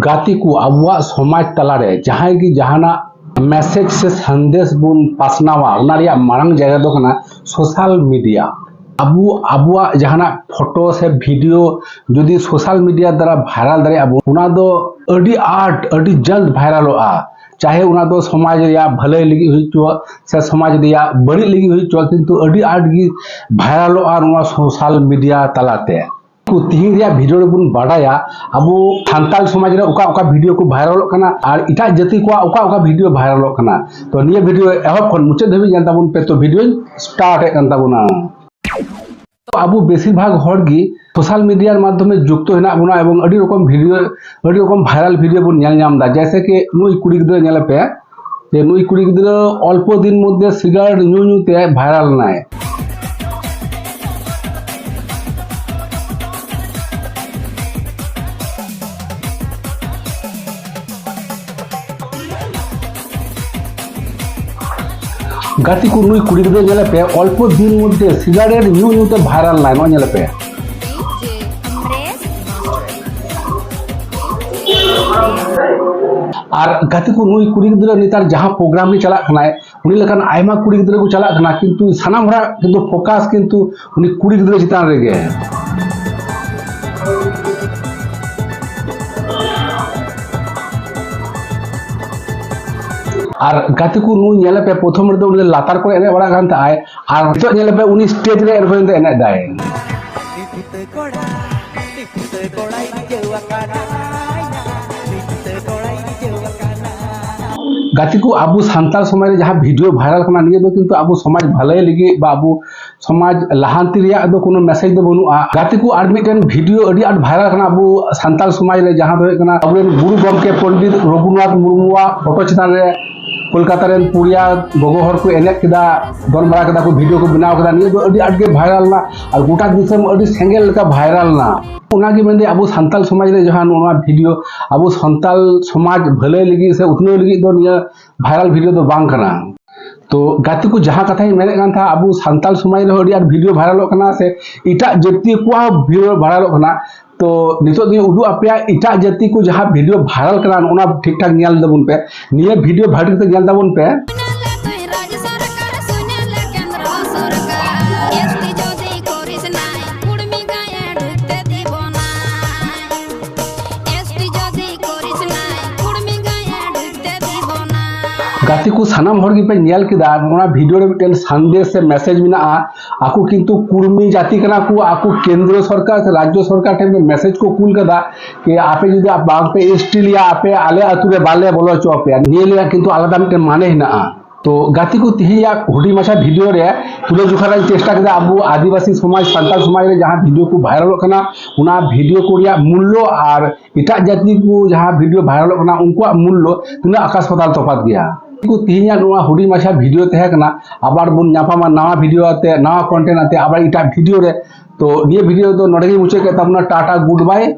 गाति को अब समाज तलाारे जहाँ की जहाँ मेसेज से संदेश बन पासनावा मांग जगह सोशल मीडिया अब अब जहाँ फ़ोटो से वीडियो जो सोशल मीडिया द्वारा भाइरल दाना तो अभी जल्द भाइरल चाहे समाज या भले लगी से समाज या बड़ी लगे हुई किंतु सोशल मीडिया तलाते ᱩᱱᱠᱩ ᱛᱤᱦᱤᱧ ᱨᱮᱭᱟᱜ ᱵᱷᱤᱰᱤᱭᱳ ᱨᱮᱵᱚᱱ ᱵᱟᱰᱟᱭᱟ ᱟᱵᱚ ᱥᱟᱱᱛᱟᱲ ᱥᱚᱢᱟᱡᱽ ᱨᱮ ᱚᱠᱟ ᱚᱠᱟ ᱵᱷᱤᱰᱤᱭᱳ ᱠᱚ ᱵᱷᱟᱭᱨᱟᱞᱚᱜ ᱠᱟᱱᱟ ᱟᱨ ᱮᱴᱟᱜ ᱡᱟᱹᱛᱤ ᱠᱚᱣᱟᱜ ᱚᱠᱟ ᱚᱠᱟ ᱵᱷᱤᱰᱤᱭᱳ ᱵᱷᱟᱭᱨᱟᱞᱚᱜ ᱠᱟᱱᱟ ᱛᱚ ᱱᱤᱭᱟᱹ ᱵᱷᱤᱰᱤᱭᱳ ᱮᱦᱚᱵ ᱠᱷᱚᱱ ᱢᱩᱪᱟᱹᱫ ᱫᱷᱟᱹᱵᱤᱡ ᱠᱟᱱ ᱛᱟᱵᱚᱱ ᱯᱮ ᱛᱚ ᱵᱷᱤᱰᱤᱭᱳᱧ ᱥᱴᱟᱨᱴ ᱮᱫ ᱠᱟᱱ ᱛᱟᱵᱚᱱᱟ ᱛᱚ ᱟᱵᱚ ᱵᱮᱥᱤᱨ ᱵᱷᱟᱜᱽ ᱦᱚᱲ ᱜᱮ ᱥᱳᱥᱟᱞ ᱢᱤᱰᱤᱭᱟ ᱨ মাধ্যমে যুক্ত হেনাক বোনা এবং আডি রকম ভিডিও আডি রকম ভাইরাল ভিডিও বন নেল নাম দা জেসে কি ᱱᱩᱭ ᱠᱩᱲᱤ ᱜᱤᱫᱽᱨᱟᱹ নেলে পে যে নুই কুড়ি গিদ্র অল্প দিন মধ্যে সিগারেট ᱧᱩ নিউতে ᱵᱷᱟᱭᱨᱟᱞ নাই গাতি কো নুই কুড়ি গিদ্রা ᱧᱮᱞ ᱯᱮ অল্প দিন মধ্যে সিগারেট ᱧᱩ ᱧᱩ তে ভাইরাল নাই নো ᱧᱮᱞ ᱯᱮ আর গাতে ko নুই কুড়ি গিদ্রা নেতার যাহা প্রোগ্রাম নি চালাক খানায় উনি লেখান আইমা কুড়ি গিদ্রা কো চালাক খানা কিন্তু সানাম হরা কিন্তু ফোকাস কিন্তু উনি কুড়ি গিদ্রা চিতান রেগে ᱟᱨ ᱜᱟᱛᱮ ᱠᱚ ᱱᱩᱭ ᱧᱮᱞᱮ ᱯᱮ ᱯᱨᱚᱛᱷᱚᱢ ᱨᱮᱫᱚ ᱩᱱᱤ ᱞᱟᱛᱟᱨ ᱠᱚ ᱮᱱᱮᱡ ᱵᱟᱲᱟ ᱠᱟᱱ ᱛᱟᱦᱮᱸ ᱟᱨ ᱱᱤᱛᱚᱜ ᱧᱮᱞᱮ ᱯᱮ ᱩᱱᱤ ᱥᱴᱮᱡ ᱨᱮ ᱮᱨᱯᱚᱨ ᱫᱚ ᱮᱱᱮᱡ ᱫᱟᱭ ᱜᱟᱛᱮ ᱠᱚ ᱟᱵᱚ ᱥᱟᱱᱛᱟᱲ ᱥᱚᱢᱟᱡᱽ ᱨᱮ ᱡᱟᱦᱟᱸ ᱵᱷᱤᱰᱤᱭᱳ ᱵᱷᱟᱭᱨᱟᱞ ᱠᱟᱱᱟ ᱱᱤᱭᱟᱹ ᱫᱚ ᱠᱤᱱᱛᱩ ᱟᱵᱚ ᱥᱚᱢᱟᱡᱽ ᱵᱷᱟᱹᱞᱟᱹᱭ ᱞᱟᱹᱜᱤᱫ ᱵᱟ ᱟᱵᱚ সমাজ লাহান্তি ᱨᱮᱭᱟᱜ ᱫᱚ কোনো ᱢᱮᱥᱮᱡ ᱫᱚ ᱵᱟᱹᱱᱩᱜᱼᱟ ᱜᱟᱛᱮ ᱠᱚ ᱟᱨ ᱢᱤᱫᱴᱮᱱ ᱵᱷᱤᱰᱤᱭᱳ ᱟᱹᱰᱤ ᱟᱸᱴ ᱵᱷᱟᱭᱨᱟᱞ ᱠᱟᱱᱟ ᱟᱵᱚ ᱥᱟᱱᱛᱟᱲ ᱥᱚᱢᱟᱡᱽ ᱨᱮ ᱡᱟᱦᱟᱸ ᱫᱚ ᱦᱩᱭᱩᱜ ᱠᱟᱱᱟ ᱟᱵᱚᱨᱮᱱ ᱜᱩᱨᱩ ᱜᱚᱢᱠᱮ ᱯᱚᱱᱰᱤᱛ ᱨᱚᱜᱷᱩᱱᱟᱛᱷ ᱢᱩᱨᱢᱩᱣᱟᱜ ᱯᱷᱳᱴᱳ ᱪᱮᱛᱟᱱ ᱨᱮ ᱠᱳᱞᱠᱟᱛᱟ ᱨᱮᱱ ᱯᱩᱲᱤᱭᱟ ᱜᱚᱜᱚ ᱦᱚᱲ ᱠᱚ ᱮᱱᱮᱡ ᱠᱮᱫᱟ ᱫᱚᱱ ᱵᱟᱲᱟ ᱠᱮᱫᱟ ᱠᱚ ᱵᱷᱤᱰᱭᱳ ᱠᱚ ᱵᱮᱱᱟᱣ ᱠᱮᱫᱟ ᱱᱤᱭᱟᱹ ᱫᱚ ᱟᱹᱰᱤ ᱟᱸᱴ ᱜᱮ ᱵᱷᱟᱭᱨᱟᱞ ᱱᱟ ᱟᱨ ᱜᱚᱴᱟ ᱫᱤᱥᱚᱢ ᱟᱹᱰᱤ ᱥᱮᱸᱜᱮᱞ ᱞᱮᱠᱟ ᱵᱷᱟᱭᱨᱟᱞ ᱱᱟ ᱚᱱᱟᱜᱮ ᱢᱮᱱᱫᱟᱹᱧ ᱟᱵᱚ ᱥᱟᱱᱛᱟᱲ ᱥᱚᱢᱟᱡᱽ ᱨᱮ ᱡᱟᱦᱟᱸ ᱱᱚᱣᱟ ᱵᱷᱤᱰᱭᱳ ᱟᱵᱚ ᱥᱟᱱᱛᱟᱲ ᱥᱚᱢᱟᱡᱽ ᱵᱷᱟᱹᱞᱟᱹᱭ ᱞᱟᱹᱜᱤᱫ ᱥᱮ ᱩᱛᱱᱟᱹᱣ ᱞᱟᱹᱜᱤᱫ ᱫᱚ ᱱᱤᱭᱟᱹ ᱵᱷᱟᱭᱨᱟᱞ ᱵᱷᱤᱰᱭᱳ ᱫᱚ ᱵᱟᱝ ᱠᱟᱱᱟ তো গাতি কো যাহা কথাই মেনে কান থা আবু সান্তাল সমাজ রে হড়ি আর ভিডিও ভাইরাল কনা সে ইটা জাতি কো ᱵᱷᱤᱰᱭᱳ ᱵᱷᱟᱭᱨᱟᱞᱚᱜ ᱠᱟᱱᱟ तो उदू आप इटा जाती को जहाँ भिडियो भाइरल कर ठीक ठाक पे। नहीं भिडियो भाइर पे। गति को सामना भिडियो संदेश से मेसेज मे आपको किंतु कुर्मी जाति को केंद्र सरकार से राज्य सरकार ठेक मेसेज को कुल का कि आपे जो बापे एसटी लिया, आपे आले अतुरे बाले बोलो चोपे नीलिया किंतु आलदा मिटन माने हे तो गति को तेहे हूडी माशा भिडियो तुले जोखा चेस्टा करें अब आदिवासी समाज सानाल समाज जहाँ भिडियो को भाइरल भिडियो को मूल्य और इटा जाति को जहाँ भिडियो भाइरल उनको मूल्य तुना आकाश पताल तफात गया ᱛᱤᱦᱤᱧᱟᱜ ᱱᱚᱣᱟ ᱦᱩᱰᱤᱧ ᱢᱟᱪᱷᱟ ᱵᱷᱤᱰᱤᱭᱳ ᱛᱟᱦᱮᱸ ᱠᱟᱱᱟ ᱟᱵᱟᱨ ᱵᱚᱱ ᱧᱟᱯᱟᱢᱟ ᱱᱟᱣᱟ ᱵᱷᱤᱰᱤᱭᱳ ᱟᱛᱮ ᱱᱟᱣᱟ ᱠᱚᱱᱴᱮᱱᱴ ᱟᱛᱮ ᱟᱵᱟᱨ ᱮᱴᱟᱜ ᱵᱷᱤᱰᱤᱭᱳ ᱨᱮ ᱛᱚ ᱱᱤᱭᱟᱹ ᱵᱷᱤᱰᱤᱭᱳ ᱫᱚ ᱱᱚᱰᱮ ᱜᱮ ᱢᱩᱪᱟᱹᱫ ᱠᱮᱫ ᱛᱟᱵᱚᱱᱟ ᱴᱟᱴᱟ ᱜᱩᱰ ᱵᱟᱭ